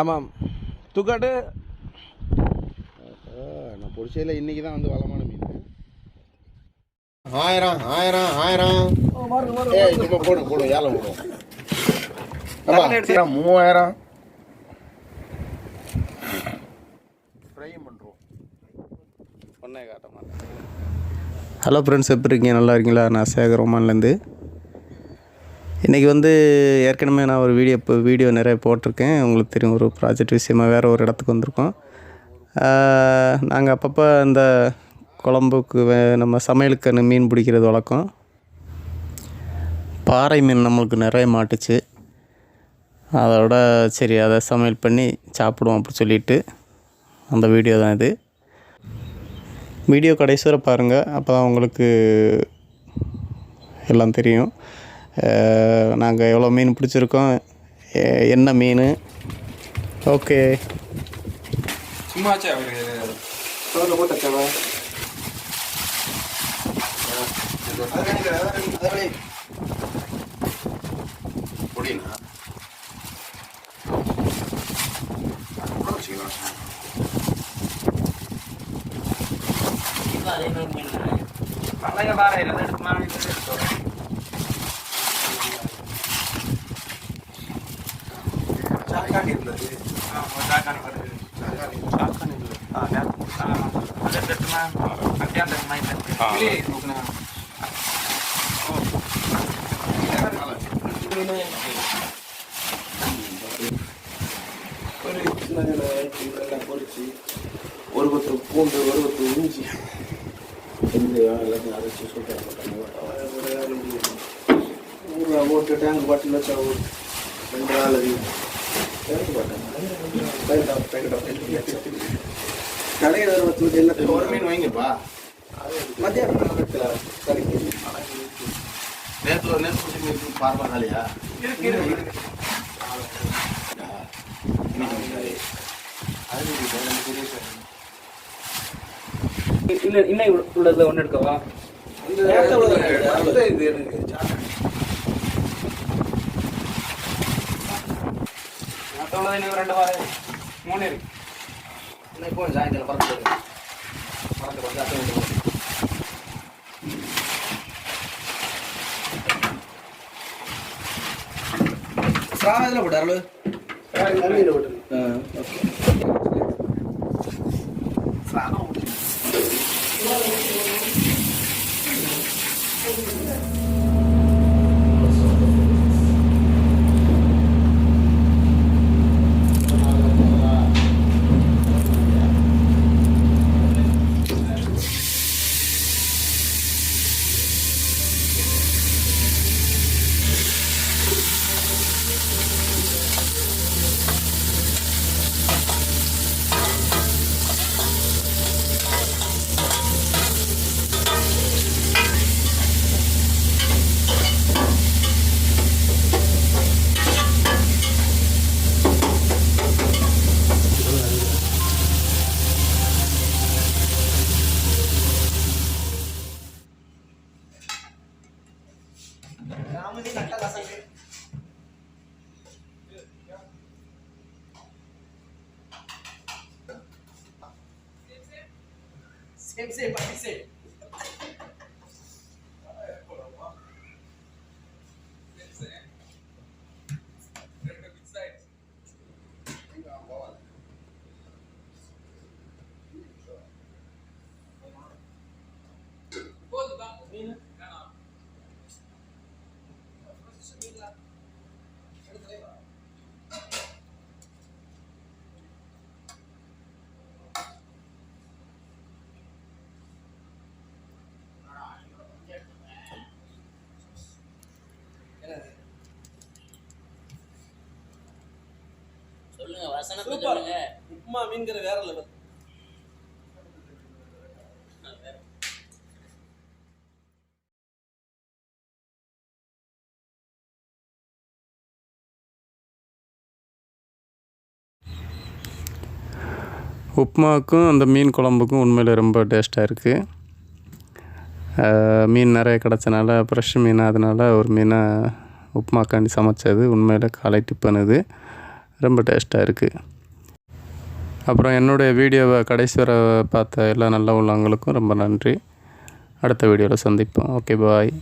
ஆமாம். தூக்காட்டு நான் பொடிச்சையில் இன்னைக்கு தான் வந்து வளமான மீன். ஆயிரம் ஆயிரம் ஆயிரம். சும்மா போடும் போடும் ஏழை போடும் ஆமா மூவாயிரம். ஃப்ரை பண்ணுறோம் ஒன்றே காட்ட மாட்டேன். ஹலோ ஃப்ரெண்ட்ஸ் எப்படி இருக்கீங்க? நல்லா இருக்கீங்களா? நான் சேகர் ஒமான்லேருந்து இன்றைக்கி வந்து ஏற்கனவே நான் ஒரு வீடியோ இப்போ வீடியோ நிறைய போட்டிருக்கேன். உங்களுக்கு தெரியும் ஒரு ப்ராஜெக்ட் விஷயமாக வேறு ஒரு இடத்துக்கு வந்திருக்கோம். நாங்கள் அப்பப்போ இந்த குழம்புக்கு வே- நம்ம சமையலுக்கு மீன் பிடிக்கிறது வழக்கம். பாறை மீன் நம்மளுக்கு நிறைய மாட்டுச்சு. அதோட சரி அதை சமையல் பண்ணி சாப்பிடுவோம் அப்படி சொல்லிட்டு அந்த வீடியோ தான் இது. வீடியோ கடைசி வரை பாருங்கள் அப்போ தான் உங்களுக்கு எல்லாம் தெரியும். நாங்கள் எவ்வளோ மீன் பிடிச்சிருக்கோம்? என்ன மீன்? ஓகே. சும்மாச்சு அவரு. போட்டச்சவா பாறை எடுத்து மாதிரி ஒரு சின்ன சின்ன இதெல்லாம் பொரிச்சு ஒரு கொத்து பூண்டு ஒரு கொத்து இஞ்சி வெந்தயம் எல்லாத்தையும் அரைச்சி சூப்பராக போட்டாங்க ஊறுகாய் போட்டு டேங்க் பாட்டில் வச்சா ஒரு ரெண்டு நாள் அது கடையில் வச்சு எல்லாத்தையும் ஒரு மீன் வாங்கிப்பா மத்தியானம் நேற்று நேற்று பார்ப்பா காலியா இல்ல இன்னும் உள்ளதுல ஒன்று எடுக்கவா இது எனக்கு മറ്റുള്ളതിൽ രണ്ട് പാറ മൂന്ന് പേര്. എന്നാൽ ഇപ്പോൾ സായന്തരം പറഞ്ഞു പറഞ്ഞു കുറച്ച് അത്ര കൊണ്ട് പോകും സ്രാവ് ഏതിലാണ് വിടാറുള്ളത് Amoy may. Same, same, pati same. Both of them. சொல்லுங்க வசனத்தை சொல்லுங்க. உப்புமா மீன்கிற வேற லெவல் உப்புமாவுக்கும் அந்த மீன் குழம்புக்கும் உண்மையில் ரொம்ப டேஸ்ட்டாக இருக்குது மீன் நிறைய கிடச்சனால ஃப்ரெஷ் மீன் அதனால் ஒரு மீனை உப்புமாக்காண்டி சமைச்சது உண்மையில் காலை டிஃபன் இது. ரொம்ப டேஸ்ட்டாக இருக்குது அப்புறம் என்னுடைய வீடியோவை கடைசி வரை பார்த்த எல்லா நல்ல உள்ளவங்களுக்கும் ரொம்ப நன்றி. அடுத்த வீடியோவில் சந்திப்போம். Okay bye.